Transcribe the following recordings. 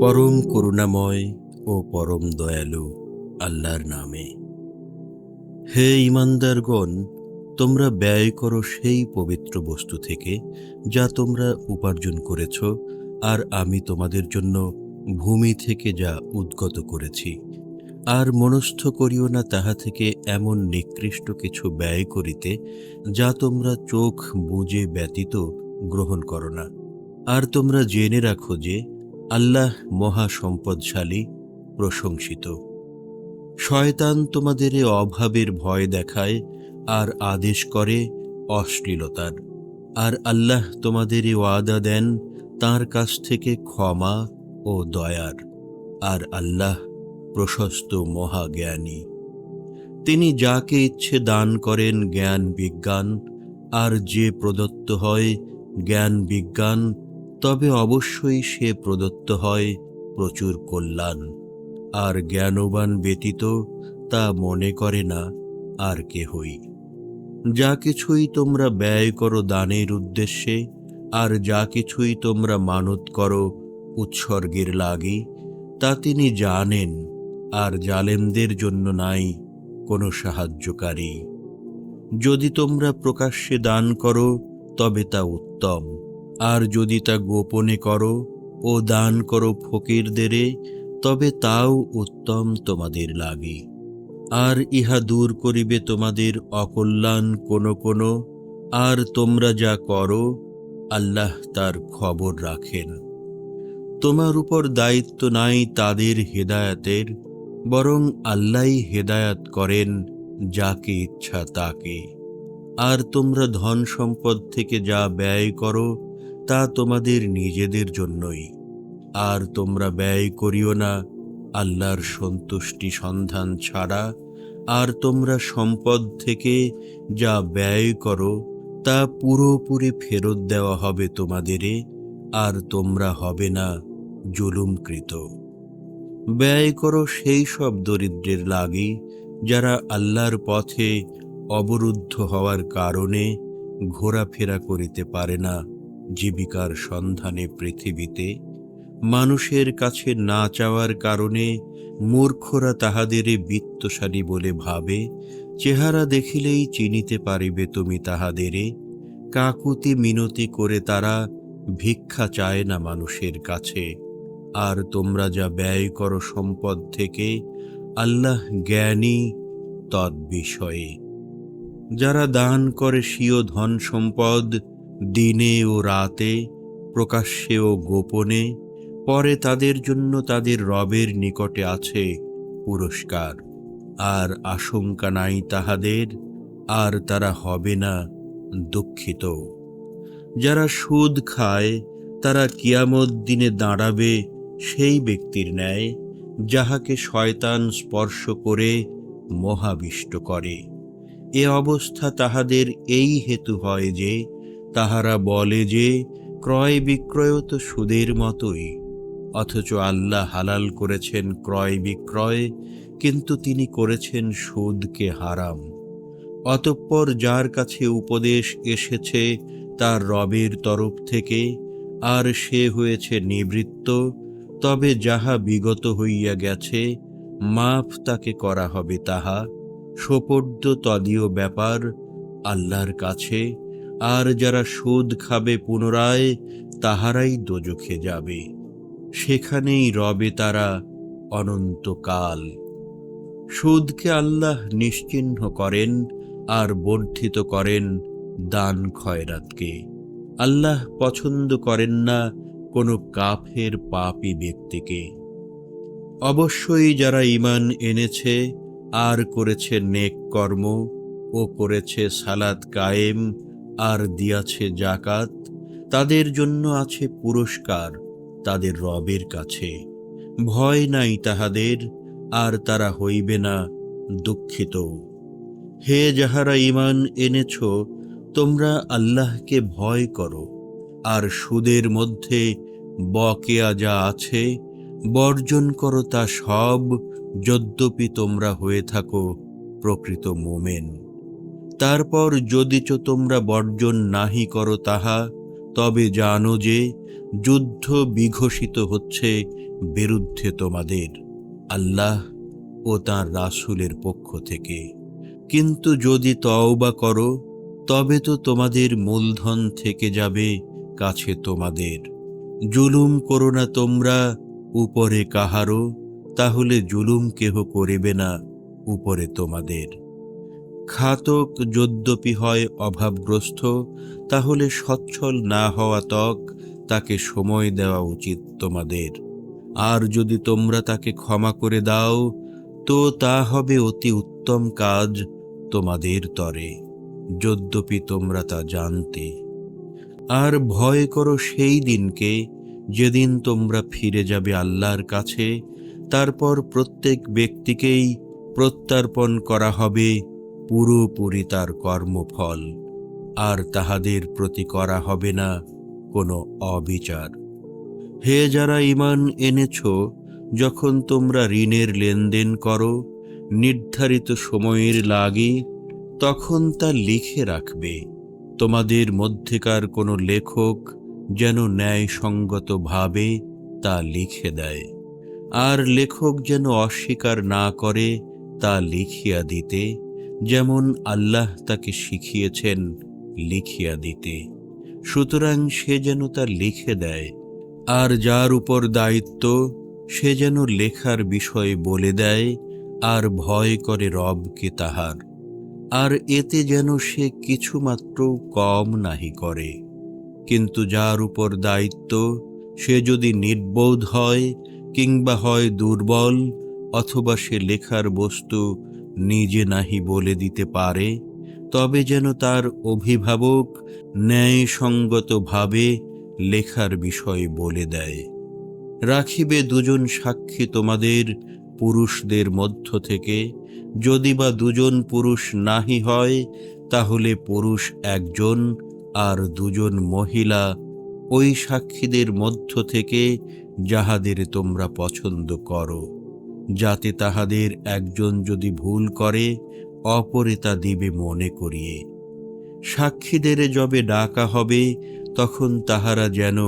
পরম করুণাময় ও পরম দয়ালু আল্লাহর নামে। হে ইমানদারগণ তোমরা ব্যয় করো সেই পবিত্র বস্তু থেকে যা তোমরা উপার্জন করেছ, আর আমি তোমাদের জন্য ভূমি থেকে যা উদ্গত করেছি। আর মনস্থ করিও না তাহা থেকে এমন নিকৃষ্ট কিছু ব্যয় করিতে, যা তোমরা চোখ বুঝে ব্যতীত গ্রহণ করো না। আর তোমরা জেনে রাখো যে আল্লাহ মহা সম্পদশালী প্রশংসিত। শয়তান তোমাদের অভাবের ভয় দেখায় আর আদেশ করে অশ্লীলতার। আর আল্লাহ তোমাদের ওয়াদা দেন তার কাছ থেকে ক্ষমা ও দয়ার। আর আল্লাহ প্রশস্ত মহাজ্ঞানী। তিনি যাকে ইচ্ছে দান করেন জ্ঞান বিজ্ঞান, আর যে প্রদত্ত হয় জ্ঞান বিজ্ঞান তবে অবশ্যই সে প্রদত্ত হয় প্রচুর কল্যাণ। আর জ্ঞানবান ব্যতীত তা মনে করে না আর কেহই। যা কিছুই তোমরা ব্যয় করো দানের উদ্দেশ্যে, আর যা কিছুই তোমরা মানত করো উৎসর্গের লাগি, তা তিনি জানেন, আর জালেমদের জন্য নাই কোনো সাহায্যকারী। যদি তোমরা প্রকাশ্যে দান করো, তবে তা উত্তম। আর যদি তা গোপনে করো ও দান করো ফকিরদেরে তবে তাও উত্তম তোমাদের লাগে। আর ইহা দূর করিবে তোমাদের অকল্যাণ কোনো কোনো, আর তোমরা যা করো, আল্লাহ তার খবর রাখেন। তোমার উপর দায়িত্ব নাই তাদের হেদায়াতের, বরং আল্লাহই হেদায়াত করেন যাকে ইচ্ছা তাকে। আর তোমরা ধন সম্পদ থেকে যা ব্যয় করো তা তোমাদের নিজেদের জন্যই। আর তোমরা ব্যয় করিও না, আল্লাহর সন্তুষ্টি সন্ধান ছাড়া। আর তোমরা সম্পদ থেকে যা ব্যয় করো, তা পুরোপুরি ফেরত দেওয়া হবে তোমাদেরে আর তোমরা হবে না জুলুমকৃত। ব্যয় করো সেই সব দরিদ্রের লাগি, যারা আল্লাহর পথে অবরুদ্ধ হওয়ার কারণে ঘোরাফেরা করিতে পারে না। জীবিকার সন্ধানে পৃথিবীতে, মানুষের কাছে না চাওয়ার কারণে মূর্খরা তাহাদের বিত্তশালী বলে ভাবে, চেহারা দেখিলেই চিনিতে পারিবে তুমি তাহাদেরে কাকুতি মিনতি করে তারা ভিক্ষা চায় না মানুষের কাছে। আর তোমরা যা ব্যয় করো সম্পদ থেকে, আল্লাহ জ্ঞানী তদ্বিষয়ে। যারা দান করে স্বীয় ধন সম্পদ দিনে ও রাতে, প্রকাশ্যে ও গোপনে, পরে তাদের জন্য তাদের রবের নিকটে আছে পুরস্কার। আর আশঙ্কা নাই তাহাদের, আর তারা হবে না দুঃখিত। যারা সুদ খায়, তারা কিয়ামত দিনে দাঁড়াবে সেই ব্যক্তির ন্যায়, যাহাকে শয়তান স্পর্শ করে মহাবিষ্ট করে। এ অবস্থা তাহাদের এই হেতু হয় যে তাহারা বলে যে, ক্রয় বিক্রয় তো সুদের মতোই। অথচ আল্লাহ হালাল করেছেন ক্রয় বিক্রয়, কিন্তু তিনি করেছেন সুদকে হারাম। অতঃপর যার কাছে উপদেশ এসেছে, তার রবের তরফ থেকে, আর সে হয়েছে নিবৃত্ত, তবে যাহা বিগত হইয়া গেছে, মাফ তাকে করা হবে তাহা। সোপর্দ তদীয় ব্যাপার আল্লাহর কাছে আর যারা সুদ খাবে পুনরায়, তাহারাই দোজখে যাবে। সেখানেই রবে তারা অনন্তকাল। সুদকে আল্লাহ নিশ্চিহ্ন করেন আর বর্ধিত করেন দান খয়রাতকে। আল্লাহ পছন্দ করেন না কোনো কাফের পাপি ব্যক্তিকে। অবশ্যই যারা ইমান এনেছে, আর করেছে নেক কর্ম ও করেছে সালাদ কায়েম আর দিয়াছে জাকাত, তাদের জন্য আছে পুরস্কার তাদের রবের কাছে। ভয় নাই তাহাদের, আর তারা হইবে না দুঃখিত। হে যাহারা ইমান এনেছ, তোমরা আল্লাহকে ভয় করো। আর সুদের মধ্যে বকেয়া যা আছে, বর্জন করো তা সব, যদ্যপি তোমরা হয়ে থাকো প্রকৃত মোমেন। তারপর যদিচ তোমরা বর্জন নাহি করো তাহা, তবে জানো যে যুদ্ধ বিঘোষিত হচ্ছে বিরুদ্ধে তোমাদের, আল্লাহ ও তাঁর রাসূলের পক্ষ থেকে। কিন্তু যদি তওবা করো, তবে তো তোমাদের মূলধন থেকে যাবে কাছে তোমাদের। জুলুম করো না তোমরা উপরে কাহারো তাহলে জুলুম কেহ করিবে না উপরে তোমাদের। খাতক যদ্যপি হয় অভাবগ্রস্ত, তাহলে সচ্ছল না হওয়া তক তাকে সময় দেওয়া উচিত তোমাদের। আর যদি তোমরা তাকে ক্ষমা করে দাও, তো তা হবে অতি উত্তম কাজ তোমাদের তরে, যদ্যপি তোমরা তা জানতে। আর ভয় করো সেই দিনকে, যেদিন তোমরা ফিরে যাবে আল্লাহর কাছে, তারপর প্রত্যেক ব্যক্তিকেই প্রত্যার্পণ করা হবে পুরোপুরি তার কর্মফল, আর তাহাদের প্রতি করা হবে না কোনো অবিচার। হে যারা ইমান এনেছ, যখন তোমরা ঋণের লেনদেন করো, নির্ধারিত সময়ের লাগে, তখন তা লিখে রাখবে। তোমাদের মধ্যেকার কোনো লেখক যেন ন্যায়সঙ্গতভাবে তা লিখে দেয়, আর লেখক যেন অস্বীকার না করে তা লিখিয়া দিতে যেমন আল্লাহ তাকে শিখিয়েছেন লিখিয়া দিতে। সুতরাং সে যেন তা লিখে দেয়, আর যার উপর দায়িত্ব সে যেন লেখার বিষয় বলে দেয়, আর ভয় করে রবকে তাহার। আর এতে যেন সে কিছুমাত্র কম নাহি করে। কিন্তু যার উপর দায়িত্ব সে যদি নির্বোধ হয়, কিংবা হয় দুর্বল, অথবা সে লেখার বস্তু নিজে নাহি বলে দিতে পারে, তবে যেন তার অভিভাবক ন্যায়সঙ্গতভাবে লেখার বিষয় বলে দেয়। রাখিবে দুজন সাক্ষী তোমাদের পুরুষদের মধ্য থেকে, যদি বা দুজন পুরুষ নাহি হয়, তাহলে পুরুষ একজন আর দুজন মহিলা ওই সাক্ষীদের মধ্য থেকে যাহাদের তোমরা পছন্দ করো। যাতে তাহাদের একজন যদি ভুল করে, অপরে তা দিবে মনে করিয়ে। সাক্ষীদের যবে ডাকা হবে, তখন তাহারা যেন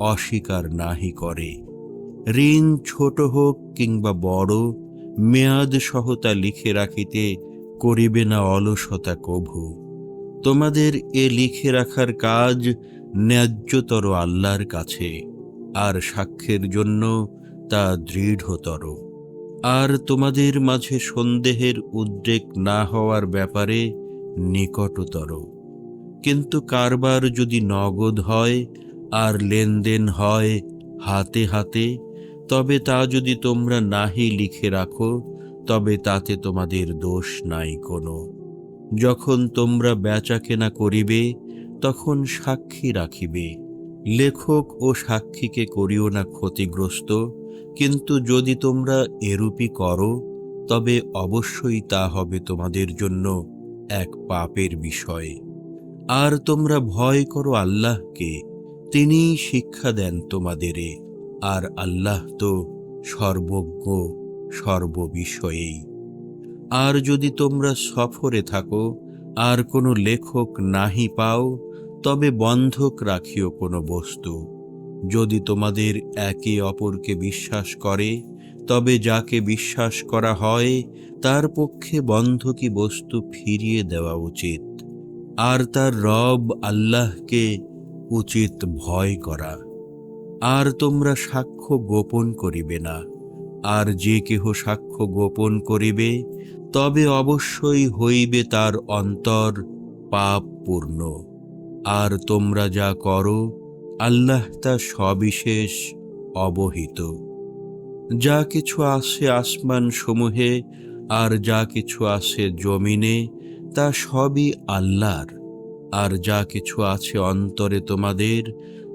অস্বীকার নাহি করে। ঋণ ছোট হোক কিংবা বড়, মেয়াদ সহতা লিখে রাখিতে করিবে না অলসতা কভু। তোমাদের এ লিখে রাখার কাজ ন্যায্যতর আল্লাহর কাছে, আর সাক্ষ্যের জন্য তা দৃঢ়তর। আর তোমাদের মাঝে সন্দেহের উদ্রেক না হওয়ার ব্যাপারে নিকটতর। কিন্তু কারবার যদি নগদ হয় আর লেনদেন হয় হাতে হাতে, তবে তা যদি তোমরা নাহি লিখে রাখো, তবে তাতে তোমাদের দোষ নাই কোনো। যখন তোমরা বেচা কেনা করিবে, তখন সাক্ষী রাখিবে। লেখক ও সাক্ষীকে করিও না ক্ষতিগ্রস্ত কিন্তু যদি তোমরা এরূপই করো, তবে অবশ্যই তা হবে তোমাদের জন্য এক পাপের বিষয়। আর তোমরা ভয় করো আল্লাহকে তিনি শিক্ষা দেন তোমাদেরে আর আল্লাহ তো সর্বজ্ঞ সর্ববিষয়েই আর যদি তোমরা সফরে থাকো, আর কোনো লেখক নাহি পাও, তবে বন্ধক রাখিও কোনো বস্তু। যদি তোমাদের একে অপরকে বিশ্বাস করে, তবে যাকে বিশ্বাস করা হয়, তার পক্ষে বন্ধকি বস্তু ফিরিয়ে দেওয়া উচিত। আর তার রব আল্লাহকে উচিত ভয় করা। আর তোমরা সাক্ষ্য গোপন করিবে না। আর যে কেহ সাক্ষ্য গোপন করিবে, তবে অবশ্যই হইবে তার অন্তর পাপ পূর্ণ আর তোমরা যা করো আল্লাহ তা সবিশেষ অবহিত। যা কিছু আসে আসমান সমূহে আর যা কিছু আসে জমিনে, তা সবই আল্লাহর। আর যা কিছু আছে অন্তরে তোমাদের,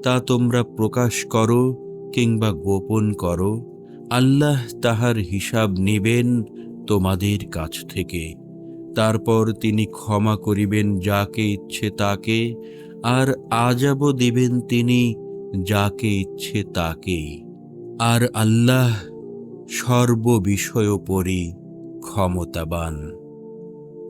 তা তোমরা প্রকাশ করো কিংবা গোপন করো। আল্লাহ তাহার হিসাব নিবেন তোমাদের কাছ থেকে। তারপর তিনি ক্ষমা করিবেন যাকে ইচ্ছে তাকে আর আজাবও দিবেন তিনি যাকে ইচ্ছে তাকেই। আর আল্লাহ সর্ববিষয়োপরি ক্ষমতাবান।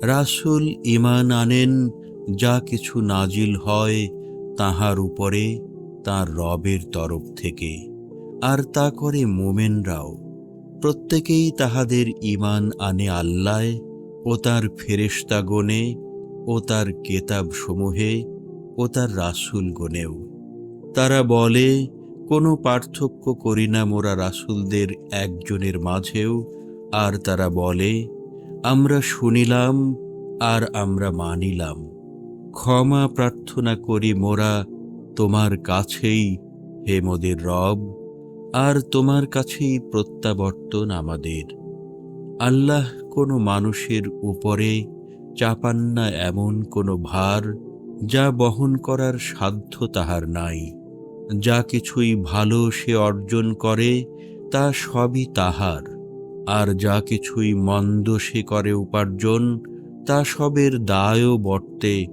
রাসুল ইমান আনেন, যা কিছু নাজিল হয় তাহার উপরে তার রবের তরফ থেকে। আর তা করে মোমেনরাও। প্রত্যেকেই তাহাদের ইমান আনে আল্লাহ ও তার ফেরেশতাগণে ও তার কেতাবসমূহে ও তার রাসূলগণেও তারা বলে, কোনো পার্থক্য করি না মোরা রাসূলদের একজনের মাঝেও। আর তারা বলে, আমরা শুনিলাম আর আমরা মানিলাম। ক্ষমা প্রার্থনা করি মোরা তোমার কাছেই, হে মোদের রব, আর তোমার কাছেই প্রত্যাবর্তন আমাদের। আল্লাহ কোনো মানুষের উপরে চাপান না এমন কোনো ভার যা বহন করার সাধ্য তাহার নাই। যা কিছুই ভালো সে অর্জন করে, তা সবই তাহার। আর যা কিছুই মন্দ সে করে উপার্জন, তা সবের দায়ও বর্তে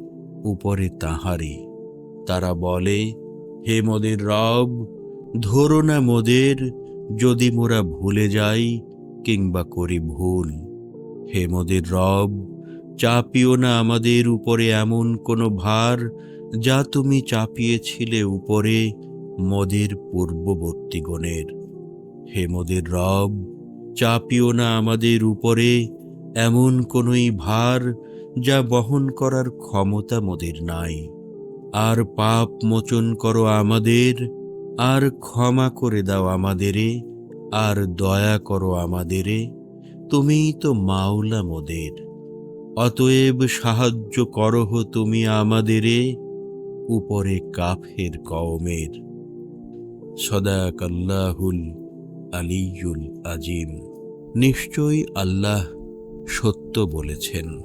উপরে তাহারই। তারা বলে, হে মোদের রব, ধরো না মোদের, যদি মোরা ভুলে যাই কিংবা করি ভুল। হে মোদের রব চাপিও না আমাদের উপরে এমন কোনো ভার যা তুমি চাপিয়েছিলে উপরে মদের পূর্ববর্তী গণের হে মদের রব, চাপিও না আমাদের উপরে এমন কোনোই ভার যা বহন করার ক্ষমতা মোদের নাই। আর পাপ মোচন করো আমাদের, আর ক্ষমা করে দাও আমাদেরে, আর দয়া করো আমাদেরে, তুমিই তো মাওলা মোদের। অতএব সাহায্য করহ তুমি আমাদেরে উপরে কাফের কওমের। সদাকাল্লাহুল আলিউল আজিম। নিশ্চয়ই আল্লাহ সত্য বলেছেন।